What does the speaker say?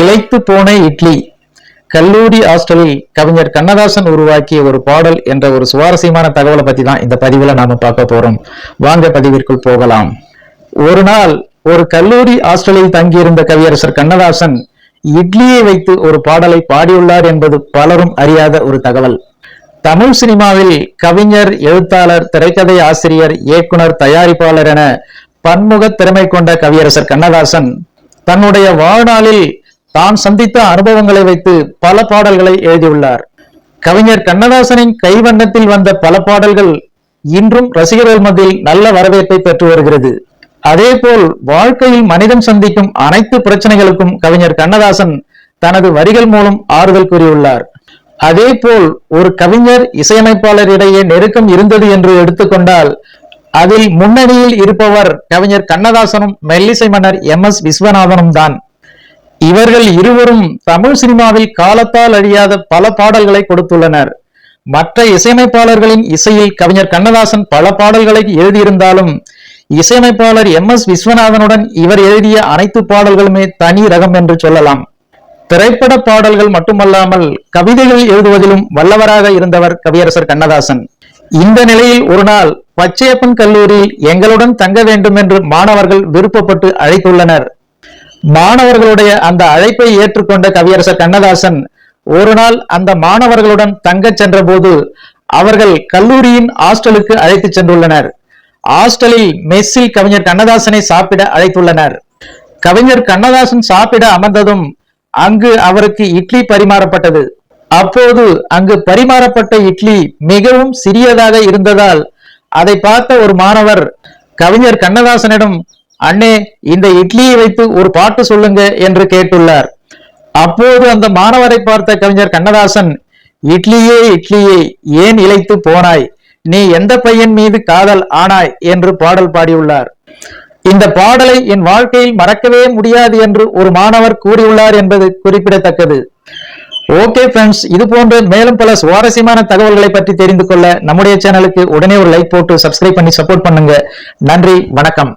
திளைத்து போன இட்லி. கல்லூரி ஹாஸ்டலில் கவிஞர் கண்ணதாசன் உருவாக்கிய ஒரு பாடல் என்ற ஒரு சுவாரஸ்யமான தகவலை பத்தி தான் இந்த பதிவுல நாம பார்க்க போறோம். வாங்க பதிவிற்குள் போகலாம். ஒரு நாள் ஒரு கல்லூரி ஹாஸ்டலில் தங்கியிருந்த கவியரசர் கண்ணதாசன் இட்லியை வைத்து ஒரு பாடலை பாடியுள்ளார் என்பது பலரும் அறியாத ஒரு தகவல். தமிழ் சினிமாவில் கவிஞர் எழுத்தாளர் திரைக்கதை ஆசிரியர் இயக்குனர் தயாரிப்பாளர் என பன்முக திறமை கொண்ட கவியரசர் கண்ணதாசன் தன்னுடைய வாழ்நாளில் தான் சந்தித்த அனுபவங்களை வைத்து பல பாடல்களை எழுதியுள்ளார். கவிஞர் கண்ணதாசனின் கைவண்ணத்தில் வந்த பல பாடல்கள் இன்றும் ரசிகர்கள் மத்தியில் நல்ல வரவேற்பை பெற்று வருகிறது. அதேபோல் வாழ்க்கையில் மனிதன் சந்திக்கும் அனைத்து பிரச்சனைகளுக்கும் கவிஞர் கண்ணதாசன் தனது வரிகள் மூலம் ஆறுதல் கூறியுள்ளார். அதேபோல் ஒரு கவிஞர் இசையமைப்பாளர் இடையே நெருக்கம் இருந்தது என்று எடுத்துக்கொண்டால் அதில் முன்னணியில் இருப்பவர் கவிஞர் கண்ணதாசனும் மெல்லிசை மன்னர் எம் எஸ் விஸ்வநாதனும் தான். இவர்கள் இருவரும் தமிழ் சினிமாவில் காலத்தால் அழியாத பல பாடல்களை கொடுத்துள்ளனர். மற்ற இசையமைப்பாளர்களின் இசையில் கவிஞர் கண்ணதாசன் பல பாடல்களை எழுதியிருந்தாலும் இசையமைப்பாளர் எம் எஸ் விஸ்வநாதனுடன் இவர் எழுதிய அனைத்து பாடல்களுமே தனி ரகம் என்று சொல்லலாம். திரைப்பட பாடல்கள் மட்டுமல்லாமல் கவிதைகள் எழுதுவதிலும் வல்லவராக இருந்தவர் கவியரசர் கண்ணதாசன். இந்த நிலையில் ஒரு நாள் பச்சையப்பன் கல்லூரியில் எங்களுடன் தங்க வேண்டும் என்று மாணவர்கள் விருப்பப்பட்டு அழைத்துள்ளனர். மாணவர்களுடைய அந்த அழைப்பை ஏற்றுக்கொண்ட கவியரசர் கண்ணதாசன் ஒரு நாள் அந்த மாணவர்களுடன் தங்கச் சென்ற போது அவர்கள் கல்லூரியின் ஹாஸ்டலுக்கு அழைத்து சென்றுள்ளனர். ஹாஸ்டலில் மெஸ்ஸில் கவிஞர் கண்ணதாசனை சாப்பிட அழைத்துள்ளனர். கவிஞர் கண்ணதாசன் சாப்பிட அமர்ந்ததும் அங்கு அவருக்கு இட்லி பரிமாறப்பட்டது. அப்போது அங்கு பரிமாறப்பட்ட இட்லி மிகவும் சிறியதாக இருந்ததால் அதை பார்த்த ஒரு மாணவர் கவிஞர் கண்ணதாசனிடம் அண்ணே இந்த இட்லியை வைத்து ஒரு பாட்டு சொல்லுங்க என்று கேட்டுள்ளார். அப்போது அந்த மாணவரை பார்த்த கவிஞர் கண்ணதாசன் இட்லியே இட்லியே ஏன் இழைத்து போனாய்? நீ எந்த பையன் மீது காதல் ஆனாய்? என்று பாடல் பாடியுள்ளார். இந்த பாடலை என் வாழ்க்கையில் மறக்கவே முடியாது என்று ஒரு மாணவர் கூறியுள்ளார் என்பது குறிப்பிடத்தக்கது. ஓகே ஃப்ரெண்ட்ஸ் இது போன்ற மேலும் பல சுவாரஸ்யமான தகவல்களை பற்றி தெரிந்து கொள்ள நம்முடைய சேனலுக்கு உடனே ஒரு லைக் போட்டு சப்ஸ்கிரைப் பண்ணி சப்போர்ட் பண்ணுங்க. நன்றி வணக்கம்.